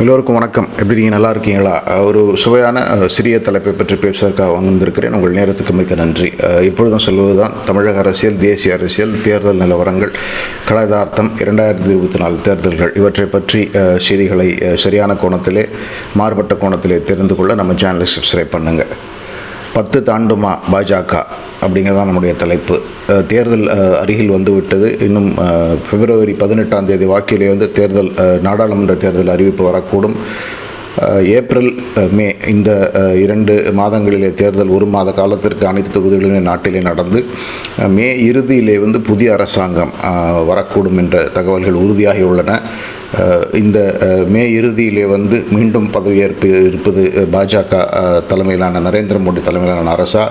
எல்லோருக்கும் வணக்கம். எப்படி நீங்கள் நல்லா இருக்கீங்களா? ஒரு சுவையான சிறிய தலைப்பை பற்றி பேசுவதற்காக வந்திருக்கிறேன். உங்கள் நேரத்துக்கு மிக்க நன்றி. இப்பொழுதும் சொல்வது தான் தமிழக அரசியல் தேசிய அரசியல் தேர்தல் நிலவரங்கள் கலதார்த்தம் இரண்டாயிரத்தி இருபத்தி நாலு தேர்தல்கள் இவற்றை பற்றி செய்திகளை சரியான கோணத்திலே மாறுபட்ட கோணத்திலே தெரிந்து கொள்ள நம்ம சேனலை சப்ஸ்கிரைப் பண்ணுங்கள் பத்து தாண்டுமா பாஜக அப்படிங்கிறதான் நம்முடைய தலைப்பு. தேர்தல் அருகில் வந்துவிட்டது. இன்னும் பிப்ரவரி பதினெட்டாம் தேதி வாக்கிலே வந்து தேர்தல் நாடாளுமன்ற தேர்தல் அறிவிப்பு வரக்கூடும். ஏப்ரல் மே இந்த இரண்டு மாதங்களிலே தேர்தல் ஒரு மாத காலத்திற்கு அனைத்து தொகுதிகளிலும் நாட்டிலே நடந்து மே இறுதியிலே வந்து புதிய அரசாங்கம் வரக்கூடும் என்ற தகவல்கள் உறுதியாகி உள்ளன இந்த மே இறுதியிலே வந்து மீண்டும் பதவியேற்பு இருப்பது பாஜக தலைமையிலான நரேந்திர மோடி தலைமையிலான அரசா?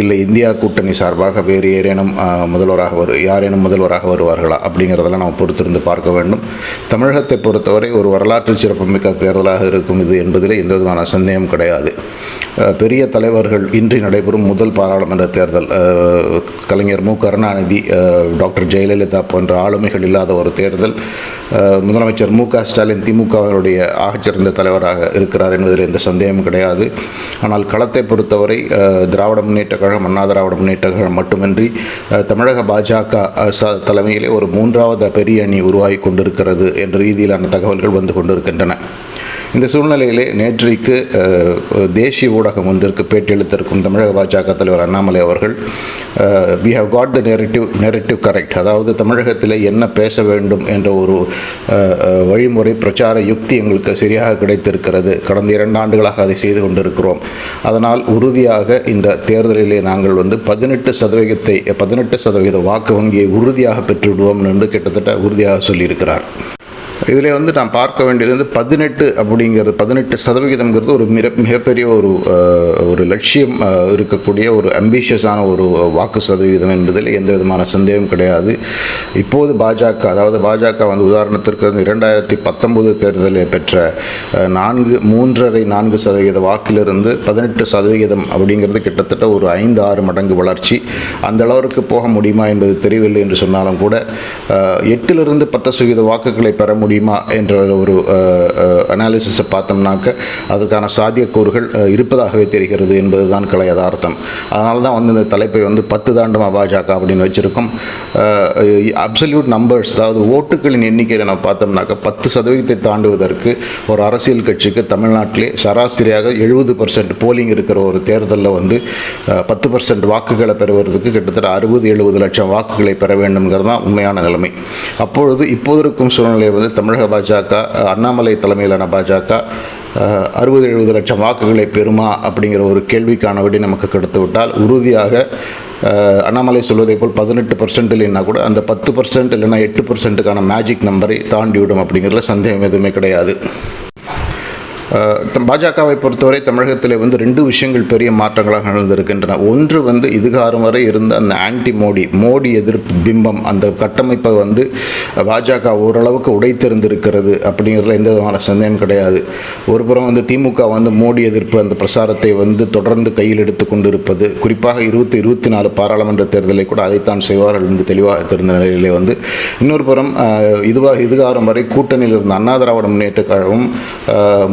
இல்லை இந்தியா கூட்டணி சார்பாக வேறு ஏரேனும் முதல்வராக வரு யாரேனும் முதல்வராக வருவார்களா? அப்படிங்கிறதெல்லாம் நம்ம பொறுத்திருந்து பார்க்க வேண்டும். தமிழகத்தை பொறுத்தவரை ஒரு வரலாற்று சிறப்புமிக்க தேர்தலாக இருக்கும் இது என்பதிலே எந்த விதமான சந்தேகம் கிடையாது. பெரிய தலைவர்கள் இன்றி நடைபெறும் முதல் பாராளுமன்ற தேர்தல். கலைஞர் மு. கருணாநிதி டாக்டர் ஜெயலலிதா போன்ற ஆளுமைகள் இல்லாத ஒரு தேர்தல். முதலமைச்சர் மு. க. ஸ்டாலின் திமுகவினுடைய ஆகச்சிறந்த தலைவராக இருக்கிறார் என்பதில் எந்த சந்தேகமும் கிடையாது. ஆனால் களத்தை பொறுத்தவரை திராவிட முன்னேற்ற கழகம் அண்ணா திராவிட முன்னேற்ற கழகம் மட்டுமின்றி தமிழக பாஜக தலைமையிலே ஒரு மூன்றாவது பெரிய அணி உருவாகி கொண்டிருக்கிறது என்ற ரீதியிலான தகவல்கள் வந்து கொண்டிருக்கின்றன. இந்த சூழ்நிலையிலே நேற்றைக்கு தேசிய ஊடகம் ஒன்றிற்கு பேட்டியளித்திருக்கும் தமிழக பாஜக தலைவர் அண்ணாமலை அவர்கள் we have got the narrative narrative correct அதாவது தமிழகத்தில் என்ன பேச வேண்டும் என்ற ஒரு வழிமுறை பிரச்சார யுக்தி எங்களுக்கு சரியாக கிடைத்திருக்கிறது. கடந்த இரண்டு ஆண்டுகளாக அதை செய்து கொண்டிருக்கிறோம். அதனால் உறுதியாக இந்த தேர்தலிலே நாங்கள் வந்து பதினெட்டு சதவீதத்தை பதினெட்டு சதவீத வாக்கு வங்கியை உறுதியாக பெற்றுவிடுவோம் என்று கிட்டத்தட்ட உறுதியாக சொல்லியிருக்கிறார். இதில் வந்து நான் பார்க்க வேண்டியது வந்து பதினெட்டு அப்படிங்கிறது பதினெட்டு சதவிகிதம்ங்கிறது ஒரு மிக மிகப்பெரிய ஒரு ஒரு லட்சியம் இருக்கக்கூடிய ஒரு அம்பிஷியஸான ஒரு வாக்கு சதவீதம் என்பதில் எந்த விதமான சந்தேகம் கிடையாது. இப்போது பாஜக அதாவது பாஜக வந்து உதாரணத்திற்கு வந்து இரண்டாயிரத்தி பத்தொன்பது தேர்தலில் பெற்ற நான்கு மூன்றரை நான்கு சதவீத வாக்கிலிருந்து பதினெட்டு சதவிகிதம் அப்படிங்கிறது கிட்டத்தட்ட ஒரு ஐந்து ஆறு மடங்கு வளர்ச்சி. அந்த அளவிற்கு போக முடியுமா என்பது தெரியவில்லை என்று சொன்னாலும் கூட எட்டிலிருந்து பத்து சதவீத வாக்குகளை பெற முடியும் என்ற ஒரு அனாலிசிஸை பார்த்தோம்னாக்க அதற்கான சாத்தியக்கூறுகள் இருப்பதாகவே தெரிகிறது என்பதுதான் கலை யதார்த்தம். அதனால தான் வந்து இந்த தலைப்பை வந்து பத்து தாண்டுமா பாஜக அப்படின்னு வச்சுருக்கோம். அப்சல்யூட் நம்பர்ஸ் அதாவது ஓட்டுகளின் எண்ணிக்கையை நம்ம பார்த்தோம்னாக்க பத்து சதவீதத்தை தாண்டுவதற்கு ஒரு அரசியல் கட்சிக்கு தமிழ்நாட்டிலே சராசரியாக எழுபது பர்சன்ட் போலிங் இருக்கிற ஒரு தேர்தலில் வந்து பத்து பர்சன்ட் வாக்குகளை பெறுவதற்கு கிட்டத்தட்ட அறுபது எழுபது லட்சம் வாக்குகளை பெற வேண்டும்ங்கிறது தான் உண்மையான நிலைமை. அப்பொழுது இப்போது இருக்கும் சூழ்நிலை வந்து தமிழக பாஜக அண்ணாமலை தலைமையிலான பாஜக அறுபது எழுபது லட்சம் வாக்குகளை பெறுமா அப்படிங்கிற ஒரு கேள்விக்கான விடை நமக்கு கிடைத்து விட்டால் உறுதியாக அண்ணாமலை சொல்வதை போல் பதினெட்டு பர்சன்ட் இல்லைன்னா கூட அந்த பத்து பர்சன்ட் இல்லைன்னா எட்டு பர்சன்ட்டுக்கான மேஜிக் நம்பரை தாண்டிவிடும் அப்படிங்கிறதுல சந்தேகம் எதுவுமே கிடையாது. பாஜகவை பொறுத்தவரை தமிழகத்தில் வந்து ரெண்டு விஷயங்கள் பெரிய மாற்றங்களாக நடந்திருக்கின்றன. ஒன்று வந்து இதுகாரம் வரை இருந்த அந்த ஆன்டி மோடி மோடி எதிர்ப்பு பிம்பம் அந்த கட்டமைப்பை வந்து பாஜக ஓரளவுக்கு உடைத்திருந்திருக்கிறது அப்படிங்கிறதுல எந்த விதமான சந்தேகம் கிடையாது. ஒரு புறம் வந்து திமுக வந்து மோடி எதிர்ப்பு அந்த பிரசாரத்தை வந்து தொடர்ந்து கையில் எடுத்து கொண்டிருப்பது குறிப்பாக இருபத்தி இருபத்தி நாலு பாராளுமன்ற தேர்தலை கூட அதைத்தான் செய்வார்கள் என்று தெளிவாக தெரிந்த நிலையிலே வந்து. இன்னொரு புறம் இதுவாக இதுகாரம் வரை கூட்டணியில் இருந்த அண்ணா திராவிட முன்னேற்ற கழகம்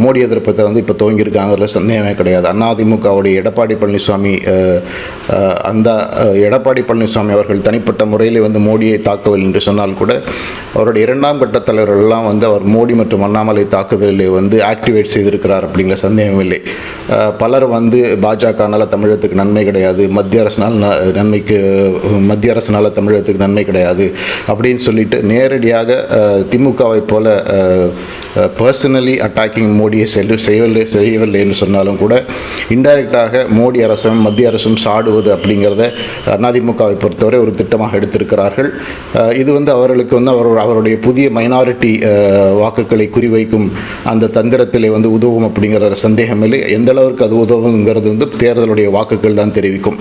மோடி எதிர்ப்பத்தை வந்து இப்போ துவங்கியிருக்காங்கிறதுல சந்தேகமே கிடையாது. அதிமுகவுடைய எடப்பாடி பழனிசாமி அந்த எடப்பாடி பழனிசாமி அவர்கள் தனிப்பட்ட முறையில் வந்து மோடியை தாக்கவில்லை என்று சொன்னால் கூட அவருடைய இரண்டாம் கட்ட தலைவர்கள் எல்லாம் வந்து அவர் மோடி மற்றும் அண்ணாமலை தாக்குதலில் வந்து ஆக்டிவேட் செய்திருக்கிறார் அப்படிங்கிற சந்தேகம் இல்லை. பலர் வந்து பாஜகனால தமிழகத்துக்கு நன்மை கிடையாது மத்திய அரசினால் நன்மைக்கு மத்திய அரசினால தமிழகத்துக்கு நன்மை கிடையாது அப்படின்னு சொல்லிட்டு நேரடியாக திமுகவை போல பர்சனலி அட்டாக்கிங் மோடியை செல்லு செய்யவில்லை செய்யவில்லை என்று சொன்னாலும் கூட இன்டைரக்டாக மோடி அரசும் மத்திய அரசும் சாடுவது அப்படிங்கிறத அதிமுகவை பொறுத்தவரை ஒரு திட்டமாக எடுத்திருக்கிறார்கள். இது வந்து அவர்களுக்கு வந்து அவர் அவருடைய புதிய மைனாரிட்டி வாக்குகளை குறிவைக்கும் அந்த தந்திரத்திலே வந்து உதவும் அப்படிங்கிற சந்தேகமில்லை எந்த அளவுக்கு அது உதவுங்கிறது வந்து தேர்தலுடைய வாக்குகள் தான் தெரிவிக்கும்.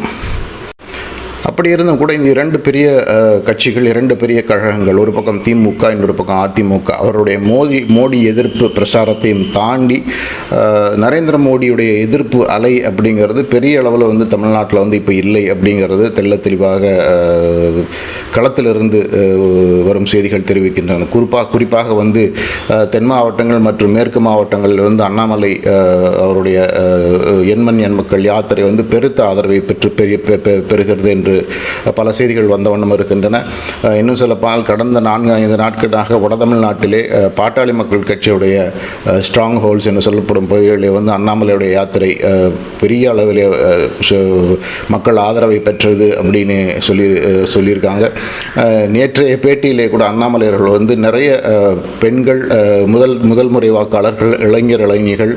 அப்படி இருந்தும் கூட இந்த இரண்டு பெரிய கட்சிகள் இரண்டு பெரிய கழகங்கள் ஒரு பக்கம் திமுக இன்னொரு பக்கம் அதிமுக. அவருடைய மோடி மோடி எதிர்ப்பு பிரச்சாரத்தையும் தாண்டி நரேந்திர மோடியுடைய எதிர்ப்பு அலை அப்படிங்கிறது பெரிய அளவில் வந்து தமிழ்நாட்டில் வந்து இப்போ இல்லை அப்படிங்கிறது தெள்ள தெளிவாக களத்திலிருந்து வரும் செய்திகள் தெரிவிக்கின்றன. குறிப்பாக குறிப்பாக வந்து தென் மாவட்டங்கள் மற்றும் மேற்கு மாவட்டங்களில் வந்து அண்ணாமலை அவருடைய எண்மண் எண் மக்கள் யாத்திரை வந்து பெருத்த ஆதரவை பெற்று பெரிய பெ- பெ- பெறுகிறது என்று பல செய்திகள் வந்த வண்ணம் இருக்கின்றன. இன்னும் இன்னும் சொல்லப்பால் கடந்த நான்கு ஐந்து நாட்களாக வடதமிழ்நாட்டிலே பாட்டாளி மக்கள் கட்சியுடைய ஸ்ட்ராங் ஹோல்ஸ் என்று சொல்லப்படும் பகுதிகளில் வந்து அண்ணாமலையுடைய யாத்திரை பெரிய அளவில் மக்கள் ஆதரவை பெற்றது அப்படின்னு சொல்லி சொல்லியிருக்காங்க. நேற்றைய பேட்டியிலே கூட அண்ணாமலையர்கள் வந்து நிறைய பெண்கள் முதல் முதல் முறை வாக்காளர்கள் இளைஞர் இளைஞர்கள்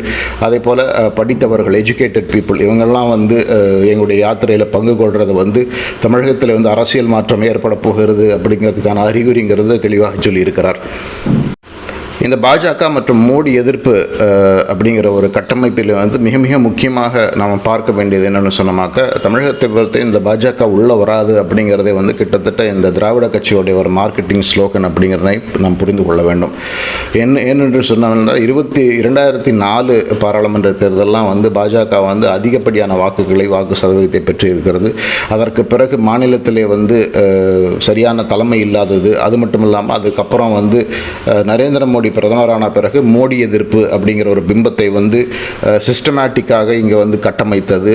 அதே போல் படித்தவர்கள் எஜுகேட்டட் பீப்புள் இவங்கெல்லாம் வந்து எங்களுடைய யாத்திரையில் பங்கு கொள்வது வந்து தமிழகத்தில் வந்து அரசியல் மாற்றம் ஏற்பட போகிறது அப்படிங்கிறதுக்கான அறிகுறிங்கிறது தெளிவாக சொல்லியிருக்கிறார். இந்த பாஜக மற்றும் மோடி எதிர்ப்பு அப்படிங்கிற ஒரு கட்டமைப்பில் வந்து மிக மிக முக்கியமாக நாம் பார்க்க வேண்டியது என்னென்னு சொன்னோமாக்க தமிழகத்தை பொறுத்து இந்த பாஜக உள்ளே வராது அப்படிங்கிறதே வந்து கிட்டத்தட்ட இந்த திராவிட கட்சியோடைய ஒரு மார்க்கெட்டிங் ஸ்லோகன் அப்படிங்கிறதை நாம் புரிந்து கொள்ள வேண்டும். என்ன ஏனென்று சொன்னால் இருபத்தி இரண்டாயிரத்தி நாலு பாராளுமன்ற தேர்தலெலாம் வந்து பாஜக வந்து அதிகப்படியான வாக்குகளை வாக்கு சதவீதத்தை பெற்று இருக்கிறது. அதற்கு பிறகு மாநிலத்திலே வந்து சரியான தலைமை இல்லாதது அது மட்டும் இல்லாமல் அதுக்கப்புறம் வந்து நரேந்திர மோடி பிரதமரான பிறகு மோடி எதிர்ப்பு அப்படிங்கிற ஒரு பிம்பத்தை வந்து சிஸ்டமேட்டிக்காக இங்கே வந்து கட்டமைத்தது.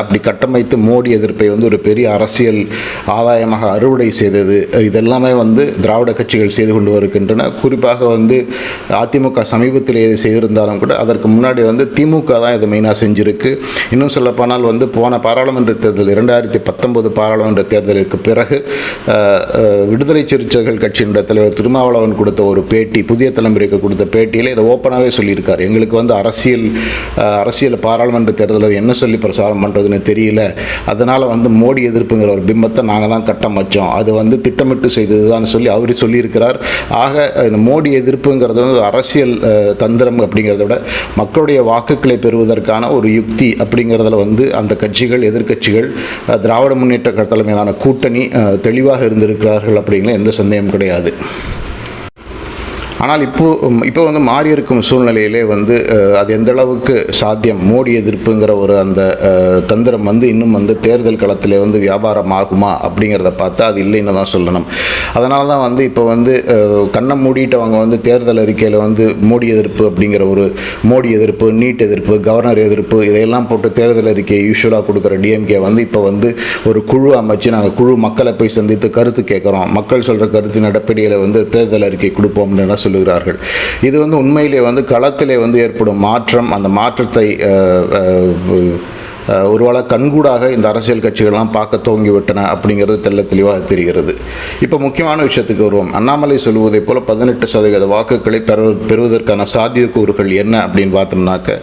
அப்படி கட்டமைத்து மோடி எதிர்ப்பை வந்து ஒரு பெரிய அரசியல் ஆதாயமாக அறுவடை செய்தது. இதெல்லாமே வந்து திராவிட கட்சிகள் செய்து கொண்டு வருகின்றன. குறிப்பாக வந்து அதிமுக சமீபத்தில் எது செய்திருந்தாலும் கூட அதற்கு முன்னாடி வந்து திமுக தான் இதை மெயினாக செஞ்சிருக்கு. இன்னும் சொல்லப்போனால் வந்து போன பாராளுமன்ற தேர்தல் இரண்டாயிரத்தி பத்தொன்பது பாராளுமன்ற தேர்தலுக்கு பிறகு விடுதலை சிறுத்தைகள் கட்சியினுடைய தலைவர் திருமாவளவன் கொடுத்த ஒரு பேட்டி புதிய தலைமுறைக்கு கொடுத்த பேட்டியில் இதை ஓப்பனாகவே சொல்லியிருக்கார். எங்களுக்கு வந்து அரசியல் அரசியல் பாராளுமன்ற தேர்தலில் என்ன சொல்லி பிரச்சாரம் பண்ணுறதுன்னு தெரியல. அதனால் வந்து மோடி எதிர்ப்புங்கிற ஒரு பிம்பத்தை நாங்கள் தான் கட்டம் வச்சோம். அது வந்து திட்டமிட்டு செய்தது தான் சொல்லி அவர் சொல்லியிருக்கிறார். ஆக இந்த மோடி எதிர்ப்புங்கிறது வந்து அரசியல் தந்திரம் அப்படிங்கிறத விட மக்களுடைய வாக்குகளை பெறுவதற்கான ஒரு யுக்தி அப்படிங்கிறதுல வந்து அந்த கட்சிகள் எதிர்க்கட்சிகள் திராவிட முன்னேற்ற தலைமையிலான கூட்டணி தெளிவாக இருந்திருக்கிறார்கள் அப்படிங்கிற எந்த சந்தேகம் கிடையாது. ஆனால் இப்போ இப்போ வந்து மாறி இருக்கும் சூழ்நிலையிலே வந்து அது எந்த அளவுக்கு சாத்தியம்? மோடி எதிர்ப்புங்கிற ஒரு அந்த தந்திரம் வந்து இன்னும் வந்து தேர்தல் களத்திலே வந்து வியாபாரம் ஆகுமா அப்படிங்கிறத பார்த்தா அது இல்லைன்னு தான் சொல்லணும். அதனால தான் வந்து இப்போ வந்து கண்ணை மூடிட்டவங்க வந்து தேர்தல் அறிக்கையில் வந்து மோடி எதிர்ப்பு அப்படிங்கிற ஒரு மோடி எதிர்ப்பு நீட் எதிர்ப்பு கவர்னர் எதிர்ப்பு இதையெல்லாம் போட்டு தேர்தல் அறிக்கை யூஸ்வலாக கொடுக்குற டிஎம்கே வந்து இப்போ வந்து ஒரு குழு அமைச்சு நாங்கள் குழு மக்களை போய் சந்தித்து கருத்து கேட்குறோம். மக்கள் சொல்கிற கருத்தின் அடிப்படையில் வந்து தேர்தல் அறிக்கை கொடுப்போம்னு சொல்லி சொல்லுகிறார்கள். இது வந்து உண்மையிலே வந்து களத்திலே வந்து ஏற்படும் மாற்றம் அந்த மாற்றத்தை ஒருவேளை கண்கூடாக இந்த அரசியல் கட்சிகள்லாம் பார்க்க துவங்கிவிட்டன அப்படிங்கிறது தெள்ள தெளிவாக தெரிகிறது. இப்போ முக்கியமான விஷயத்துக்கு வருவோம். அண்ணாமலை சொல்வதை போல் பதினெட்டு சதவீத வாக்குகளை பெற பெறுவதற்கான சாத்தியக்கூறுகள் என்ன அப்படின்னு பார்த்தோம்னாக்க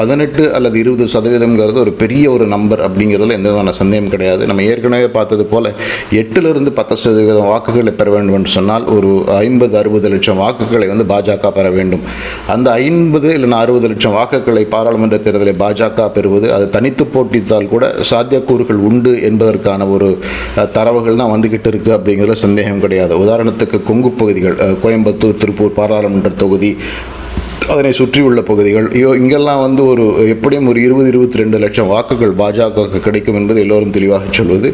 பதினெட்டு அல்லது இருபது சதவீதம்ங்கிறது ஒரு பெரிய ஒரு நம்பர் அப்படிங்கிறதுல எந்த விதமான சந்தேகம் கிடையாது. நம்ம ஏற்கனவே பார்த்தது போல் எட்டிலிருந்து பத்து சதவீதம் வாக்குகளை பெற வேண்டும் என்று சொன்னால் ஒரு ஐம்பது அறுபது லட்சம் வாக்குகளை வந்து பாஜக பெற வேண்டும். அந்த ஐம்பது இல்லைன்னா அறுபது லட்சம் வாக்குகளை பாராளுமன்ற தேர்தலில் பாஜக பெறுவது அது தனித்து போட்டித்தால் கூட சாத்தியக்கூறுகள் உண்டு என்பதற்கான ஒரு தரவுகள் தான் வந்துக்கிட்டு இருக்கு அப்படிங்கிறதுல சந்தேகம் கிடையாது. உதாரணத்துக்கு கொங்கு பகுதிகள் கோயம்புத்தூர் திருப்பூர் பாராளுமன்ற தொகுதி அதனை சுற்றியுள்ள பகுதிகள். ஐயோ இங்கெல்லாம் வந்து ஒரு எப்படியும் ஒரு இருபது இருபத்தி ரெண்டு லட்சம் வாக்குகள் பாஜகவுக்கு கிடைக்கும் என்பது எல்லோரும் தெளிவாக சொல்வது.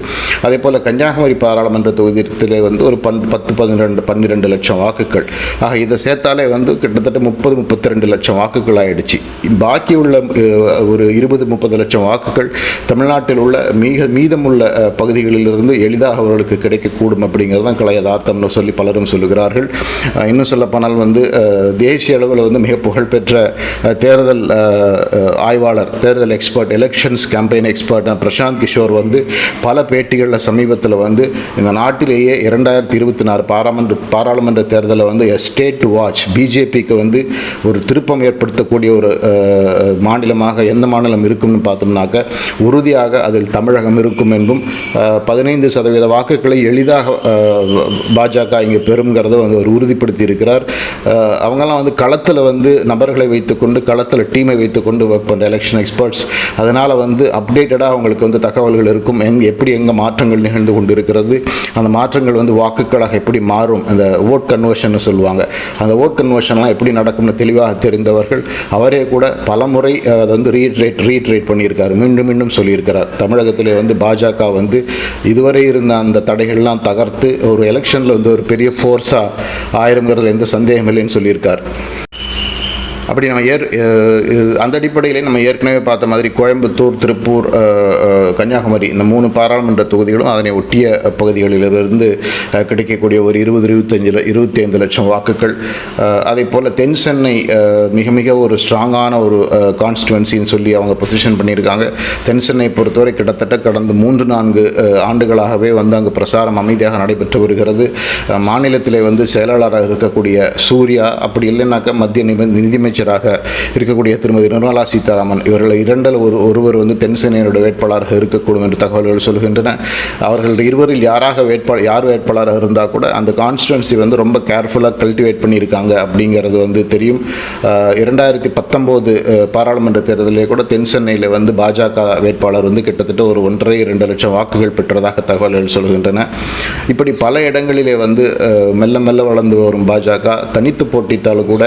அதே போல் கன்னியாகுமரி பாராளுமன்ற தொகுதியிலே வந்து ஒரு பன் பத்து பதினெண்டு பன்னிரெண்டு லட்சம் வாக்குகள். ஆக இதை சேர்த்தாலே வந்து கிட்டத்தட்ட முப்பது முப்பத்தி ரெண்டு லட்சம் வாக்குகள் ஆயிடுச்சு. பாக்கி உள்ள ஒரு இருபது முப்பது லட்சம் வாக்குகள் தமிழ்நாட்டில் உள்ள மிக மீதமுள்ள பகுதிகளிலிருந்து எளிதாக அவர்களுக்கு கிடைக்கக்கூடும் அப்படிங்கிறது தான் கலை யதார்த்தம்னு சொல்லி பலரும் சொல்லுகிறார்கள். இன்னும் சொல்லப்போனால் வந்து தேசிய அளவில் வந்து மிக புகழ்பெற்ற தேர்தல் ஆய்வாளர் தேர்தல் expert elections campaign expert Prashant Kishor வந்து பல பேட்டிகளில் சமீபத்தில் வந்து இந்த நாட்டிலேயே இரண்டாயிரத்தி இருபத்தி நாலு பாராளுமன்ற பாராளுமன்ற தேர்தலில் வந்து ஸ்டேட் டு வாட்ச் பிஜேபிக்கு வந்து ஒரு திருப்பம் ஏற்படுத்தக்கூடிய ஒரு மாநிலமாக எந்த மாநிலம் இருக்கும்னு பார்த்தோம்னாக்க உறுதியாக அதில் தமிழகம் இருக்கும் என்றும் பதினைந்து சதவீத வாக்குகளை எளிதாக பாஜக இங்கே பெறுங்கிறத வந்து அவர் உறுதிப்படுத்தி இருக்கிறார் அவங்கெல்லாம் வந்து களத்தில் வந்து நபர்களை வைத்துக்கொண்டு களத்தில் டீமை வைத்துக்கொண்டு ஒர்க் பண்ணுற எலெக்ஷன் எக்ஸ்பர்ட்ஸ் அதனால் வந்து அப்டேட்டடாக அவங்களுக்கு வந்து தகவல்கள் இருக்கும். எங் எப்படி எங்கே மாற்றங்கள் நிகழ்ந்து கொண்டு இருக்கிறது அந்த மாற்றங்கள் வந்து வாக்குகளாக எப்படி மாறும். அந்த ஓட் கன்வர்ஷன் சொல்லுவாங்க. அந்த ஓட் கன்வர்ஷன்லாம் எப்படி நடக்கும்னு தெளிவாக தெரிந்தவர்கள் அவரே கூட பலமுறை அதை வந்து ரீட்ரேட் ரீட்ரேட் பண்ணியிருக்காரு. மீண்டும் மீண்டும் சொல்லியிருக்கிறார். தமிழகத்திலே வந்து பாஜக வந்து இதுவரை இருந்த அந்த தடைகள்லாம் தகர்த்து ஒரு எலெக்ஷனில் வந்து ஒரு பெரிய ஃபோர்ஸாக ஆயிரங்கிறது எந்த சந்தேகம் இல்லைன்னு சொல்லியிருக்கார். அப்படி நம்ம ஏற் அந்த அடிப்படையிலே நம்ம ஏற்கனவே பார்த்த மாதிரி கோயம்புத்தூர் திருப்பூர் கன்னியாகுமரி இந்த மூணு பாராளுமன்ற தொகுதிகளும் அதனை ஒட்டிய பகுதிகளிலிருந்து கிடைக்கக்கூடிய ஒரு இருபது இருபத்தஞ்சு இருபத்தி ஐந்து லட்சம் வாக்குகள். அதே போல் தென் சென்னை மிக மிக ஒரு ஸ்ட்ராங்கான ஒரு கான்ஸ்டுவன்சின்னு சொல்லி அவங்க பொசிஷன் பண்ணியிருக்காங்க. தென் சென்னை பொறுத்தவரை கிட்டத்தட்ட கடந்த மூன்று நான்கு ஆண்டுகளாகவே வந்து அங்கு பிரசாரம் அமைதியாக நடைபெற்று வருகிறது. மாநிலத்திலே வந்து செயலாளராக இருக்கக்கூடிய சூர்யா அப்படி இல்லைனாக்கா மத்திய நிம- அமைச்சராக இருக்கக்கூடிய திருமதி நிர்மலா சீதாராமன் இவர்கள் இரண்டில் ஒரு ஒருவர் வந்து தென்சேனையினுடைய வேட்பாளராக இருக்கக்கூடும் என்று தகவல்கள் சொல்கின்றன. அவர்கள் இருவரில் யாராக வேட்பாளர் யார் வேட்பாளராக இருந்தால் கூட அந்த கான்ஸ்டுவன்சி வந்து ரொம்ப கேர்ஃபுல்லாக கல்டிவேட் பண்ணியிருக்காங்க அப்படிங்கிறது வந்து தெரியும். இரண்டாயிரத்தி பத்தொம்போது பாராளுமன்ற தேர்தலிலே கூட தென் சென்னையில் வந்து பாஜக வேட்பாளர் வந்து கிட்டத்தட்ட ஒரு ஒன்றரை இரண்டு லட்சம் வாக்குகள் பெற்றதாக தகவல்கள் சொல்கின்றன. இப்படி பல இடங்களிலே வந்து மெல்ல மெல்ல வளர்ந்து வரும் பாஜக தனித்து போட்டிட்டாலும் கூட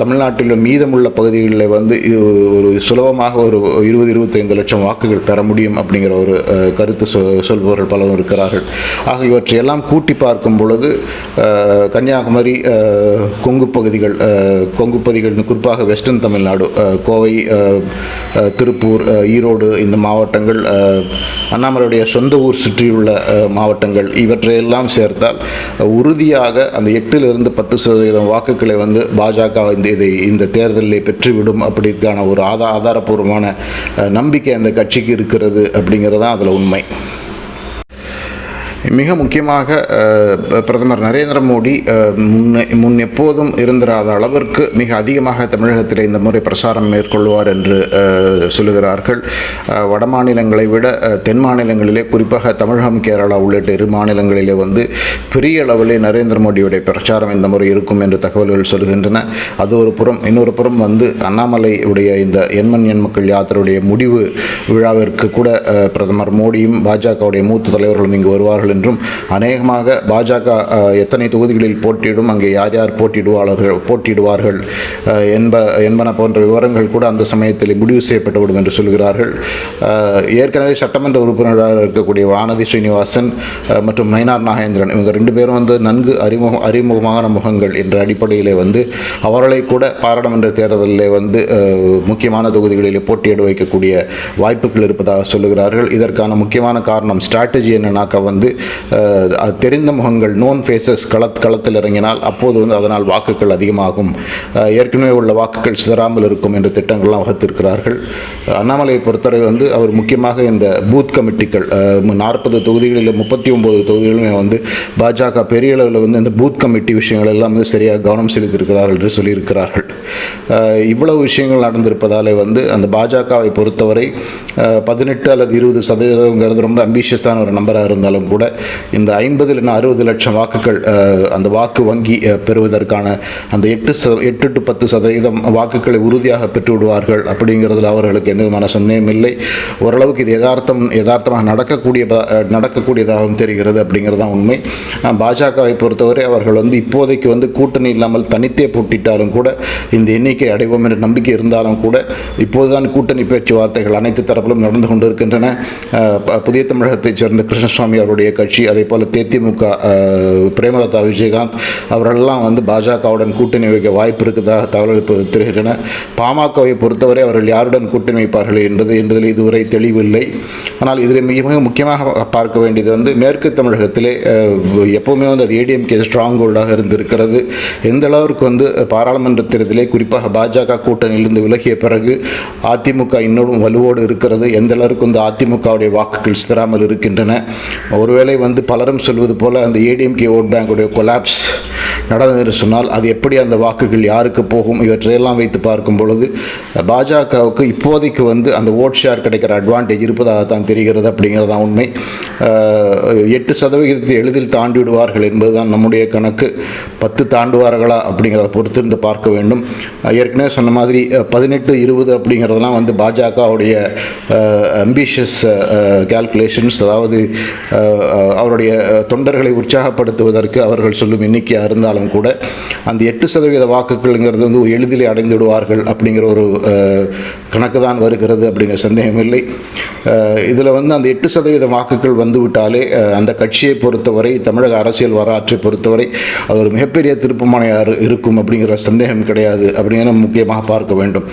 தமிழ்நாட்டில் தமிழ்நாட்டில் மீதமுள்ள பகுதிகளில் வந்து இது ஒரு சுலபமாக ஒரு இருபது இருபத்தைந்து லட்சம் வாக்குகள் பெற முடியும் அப்படிங்கிற ஒரு கருத்து சொ சொல்பவர்கள் பலரும் இருக்கிறார்கள். ஆக இவற்றையெல்லாம் கூட்டி பார்க்கும் பொழுது கன்னியாகுமரி கொங்கு பகுதிகள் கொங்கு பகுதிகள் குறிப்பாக வெஸ்டர்ன் தமிழ்நாடு கோவை திருப்பூர் ஈரோடு இந்த மாவட்டங்கள் அண்ணாமலையுடைய சொந்த ஊர் சுற்றியுள்ள மாவட்டங்கள் இவற்றையெல்லாம் சேர்த்தால் உறுதியாக அந்த எட்டிலிருந்து பத்து சதவீதம் வாக்குகளை வந்து பாஜக இந்த இதை இந்த தேர்தலில் பெற்றுவிடும் அப்படிக்கான ஒரு ஆதா ஆதாரபூர்வமான நம்பிக்கை அந்த கட்சிக்கு இருக்கிறது அப்படிங்கிறதான் அதில் உண்மை. மிக முக்கியமாக பிரதமர் நரேந்திர மோடி முன்னே முன் எப்போதும் இருந்திராத அளவிற்கு மிக அதிகமாக தமிழகத்தில் இந்த முறை பிரசாரம் மேற்கொள்வார் என்று சொல்லுகிறார்கள். வட மாநிலங்களை விட தென் மாநிலங்களிலே குறிப்பாக தமிழகம் கேரளா உள்ளிட்ட இரு மாநிலங்களிலே வந்து பெரிய அளவிலே நரேந்திர மோடியுடைய பிரச்சாரம் இந்த முறை இருக்கும் என்று தகவல்கள் சொல்கின்றன. அது ஒரு புறம் இன்னொரு புறம் வந்து அண்ணாமலை உடைய இந்த எண்மன் எண் மக்கள் யாத்திரையுடைய முடிவு விழாவிற்கு கூட பிரதமர் மோடியும் பாஜகவுடைய மூத்த தலைவர்களும் இங்கு வருவார்கள் என்றும் அநேகமாக பாஜக எத்தனை தொகுதிகளில் போட்டியிடும் அங்கே யார் யார் போட்டியிடுவாளர்கள் போட்டியிடுவார்கள் என்ப என்பன போன்ற விவரங்கள் கூட அந்த சமயத்தில் முடிவு செய்யப்பட்டுவிடும் என்று சொல்கிறார்கள். ஏற்கனவே சட்டமன்ற உறுப்பினராக இருக்கக்கூடிய வானதி ஸ்ரீனிவாசன் மற்றும் நயினார் நாகேந்திரன் இவங்க ரெண்டு பேரும் வந்து நன்கு அறிமுக அறிமுகமான முகங்கள் என்ற அடிப்படையிலே வந்து அவர்களை கூட பாராளுமன்ற தேர்தலில் வந்து முக்கியமான தொகுதிகளில் போட்டியிட வைக்கக்கூடிய வாய்ப்புகள் இருப்பதாக சொல்லுகிறார்கள். இதற்கான முக்கியமான காரணம் ஸ்ட்ராட்டஜி என்னன்னாக்கா வந்து தெரிந்த முகங்கள் நோன் ஃபேஸஸ் களத் களத்தில் இறங்கினால் அப்போது வந்து அதனால் வாக்குகள் அதிகமாகும். ஏற்கனவே உள்ள வாக்குகள் சிதறாமல் இருக்கும் என்ற திட்டங்கள்லாம் வகுத்திருக்கிறார்கள். அண்ணாமலையை பொறுத்தவரை வந்து அவர் முக்கியமாக இந்த பூத் கமிட்டிகள் நாற்பது தொகுதிகளில் முப்பத்தி ஒம்பது தொகுதிகளுமே வந்து பாஜக பெரிய அளவில் வந்து இந்த பூத் கமிட்டி விஷயங்கள் எல்லாம் வந்து சரியாக கவனம் செலுத்தியிருக்கிறார்கள் என்று சொல்லியிருக்கிறார்கள். இவ்வளவு விஷயங்கள் நடந்திருப்பதாலே வந்து அந்த பாஜகவை பொறுத்தவரை பதினெட்டு அல்லது இருபது சதவீதங்கிறது ரொம்ப அம்பிஷியஸான ஒரு நம்பராக இருந்தாலும் கூட இந்த ஐம்பது இல்லைன்னா அறுபது லட்சம் வாக்குகள் அந்த வாக்கு வங்கி பெறுவதற்கான அந்த எட்டு ச எட்டு டு பத்து சதவீதம் வாக்குகளை உறுதியாக பெற்று விடுவார்கள் அப்படிங்கிறதுல அவர்களுக்கு எந்த விதமான சந்தேகம் இல்லை. ஓரளவுக்கு இது யதார்த்தம் யதார்த்தமாக நடக்கக்கூடிய நடக்கக்கூடியதாகவும் தெரிகிறது அப்படிங்கிறது தான் உண்மை பாஜகவை பொறுத்தவரை அவர்கள் வந்து இப்போதைக்கு வந்து கூட்டணி இல்லாமல் தனித்தே போட்டிட்டாலும் கூட இந்த எண்ணிக்கை அடைவோம் என்ற நம்பிக்கை இருந்தாலும் கூட இப்போதுதான் கூட்டணி பேச்சுவார்த்தைகள் அனைத்து தரப்பிலும் நடந்து கொண்டிருக்கின்றன. புதிய தமிழகத்தைச் சேர்ந்த கிருஷ்ணசுவாமி அவருடைய கட்சி அதே போல் தேதிமுக பிரேமலதா விஜயகாந்த் அவர்களெல்லாம் வந்து பாஜகவுடன் கூட்டணி வைக்க வாய்ப்பு இருக்கிறதாக தகவல்கள் தெரிகின்றன. பாமகவை பொறுத்தவரை அவர்கள் யாருடன் கூட்டணி வைப்பார்கள் என்பது என்பதில் இதுவரை தெளிவில்லை. ஆனால் இதில் மிக மிக முக்கியமாக பார்க்க வேண்டியது வந்து மேற்கு தமிழகத்திலே எப்போவுமே வந்து அது ஏடிஎம்கே ஸ்ட்ராங் ஹோல்டாக இருந்திருக்கிறது. எந்த அளவிற்கு வந்து பாராளுமன்ற தேர்தலே குறிப்பாக பாஜக கூட்டணியிலிருந்து விலகிய பிறகு அதிமுக இன்னும் வலுவோடு இருக்கிறது. எந்த அளவுக்கு வந்து அதிமுகவுடைய வாக்குகள் சிதறாமல் இருக்கின்றன. ஒருவேளை ஒருவேளை வந்து பலரும் சொல்வது போல அந்த ஏடிஎம்கே ஓட் பேங்குடைய கொலாப்ஸ் நடந்தது என்று சொன்னால் அது எப்படி அந்த வாக்குகள் யாருக்கு போகும்? இவற்றையெல்லாம் வைத்து பார்க்கும் பொழுது பாஜகவுக்கு இப்போதைக்கு வந்து அந்த ஓட் ஷேர் கிடைக்கிற அட்வான்டேஜ் இருப்பதாக தான் தெரிகிறது அப்படிங்கிறது தான் உண்மை எட்டு சதவிகிதத்தை எளிதில் தாண்டி விடுவார்கள் என்பதுதான் நம்முடைய கணக்கு. பத்து தாண்டுவார்களா அப்படிங்கிறத பொறுத்திருந்து பார்க்க வேண்டும். ஏற்கனவே சொன்ன மாதிரி பதினெட்டு இருபது அப்படிங்கிறதெல்லாம் வந்து பாஜகவுடைய அம்பிஷியஸ் கால்குலேஷன்ஸ் அதாவது அவருடைய தொண்டர்களை உற்சாகப்படுத்துவதற்கு அவர்கள் சொல்லும் எண்ணிக்கையாக இருந்தாலும் கூட அந்த எட்டு சதவீத வாக்குகள்ங்கிறது வந்து எளிதிலே அடைந்து விடுவார்கள் அப்படிங்கிற ஒரு கணக்கு தான் வருகிறது அப்படிங்கிற சந்தேகமில்லை. இதில் வந்து அந்த எட்டு சதவீத வாக்குகள் வந்துவிட்டாலே அந்த கட்சியை பொறுத்தவரை தமிழக அரசியல் வரலாற்றை பொறுத்தவரை அது ஒரு மிகப்பெரிய திருப்புமுனையாக இருக்கும் அப்படிங்கிற சந்தேகம் கிடையாது அப்படிங்கிற முக்கியமாக பார்க்க வேண்டும்.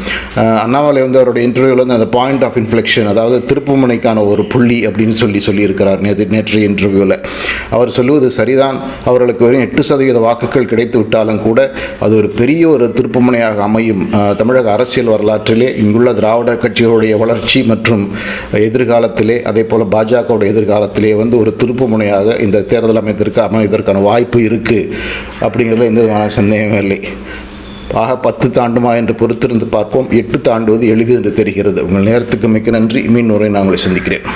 அண்ணாமலை வந்து அவருடைய இன்டர்வியூவில் வந்து அந்த பாயிண்ட் ஆஃப் இன்ஃப்ளெக்ஷன் அதாவது திருப்புமுனைக்கான ஒரு புள்ளி அப்படின்னு சொல்லி சொல்லியிருக்கிறார் நேற்று நேற்றைய இன்டர்வியூவில் அவர் சொல்லுவது சரிதான். அவர்களுக்கு வெறும் எட்டு சதவீத வாக்குகள் கிடைத்து விட்டாலும் கூட அது ஒரு பெரிய ஒரு திருப்புமுனையாக அமையும். தமிழக அரசியல் வரலாற்றிலே இங்குள்ள திராவிட கட்சிகளுடைய வளர்ச்சி மற்றும் எதிர்காலத்திலே அதே போல் பாஜகவுடைய எதிர்காலத்திலே வந்து ஒரு திருப்புமுனையாக இந்த தேர்தல் அமைத்திற்கு அமைவதற்கான வாய்ப்பு இருக்குது அப்படிங்கிறதுல எந்த விதமான சந்தேகமே இல்லை. ஆக பத்து தாண்டுமா என்று பொறுத்திருந்து பார்ப்போம். எட்டு தாண்டுவது எளிது என்று தெரிகிறது. உங்கள் நேரத்துக்கு மிக்க நன்றி. மீன் உரை நான் உங்களை சந்திக்கிறேன்.